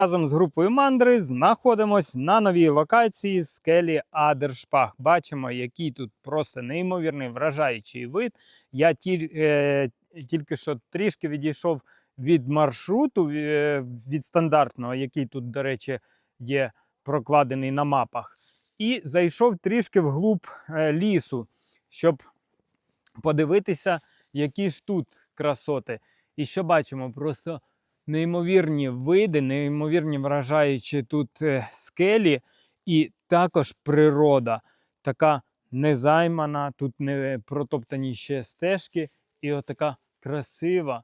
Разом з групою мандри знаходимось на новій локації скелі Адершпах. Бачимо, який тут просто неймовірний вражаючий вид. Я ті, е, тільки що трішки відійшов від маршруту, е, від стандартного, який тут, до речі, є прокладений на мапах. І зайшов трішки вглуб е, лісу, щоб подивитися, які ж тут красоти. І що бачимо? Просто неймовірні види, неймовірні вражаючі тут е, скелі, і також природа, така незаймана, тут не протоптані ще стежки, і отака красива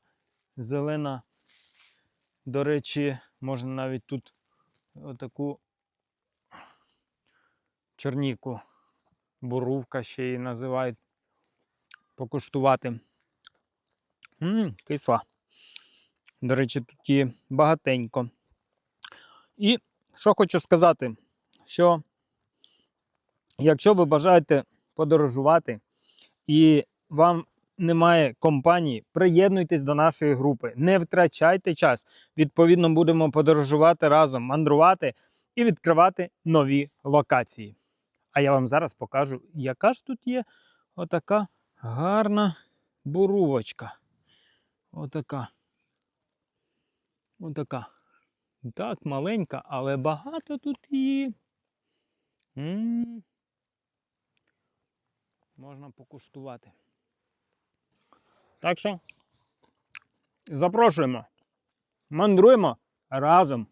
зелена. До речі, можна навіть тут отаку чорніку, бурувка ще її називають, покуштувати. М, кисла. До речі, тут є багатенько. І що хочу сказати, що якщо ви бажаєте подорожувати і вам немає компанії, приєднуйтесь до нашої групи, не втрачайте час. Відповідно, будемо подорожувати разом, мандрувати і відкривати нові локації. А я вам зараз покажу, яка ж тут є отака гарна бурувочка. Отака. Отака. Так, маленька, але багато тут її. М. Можна покуштувати. Так що запрошуємо. Мандруємо разом.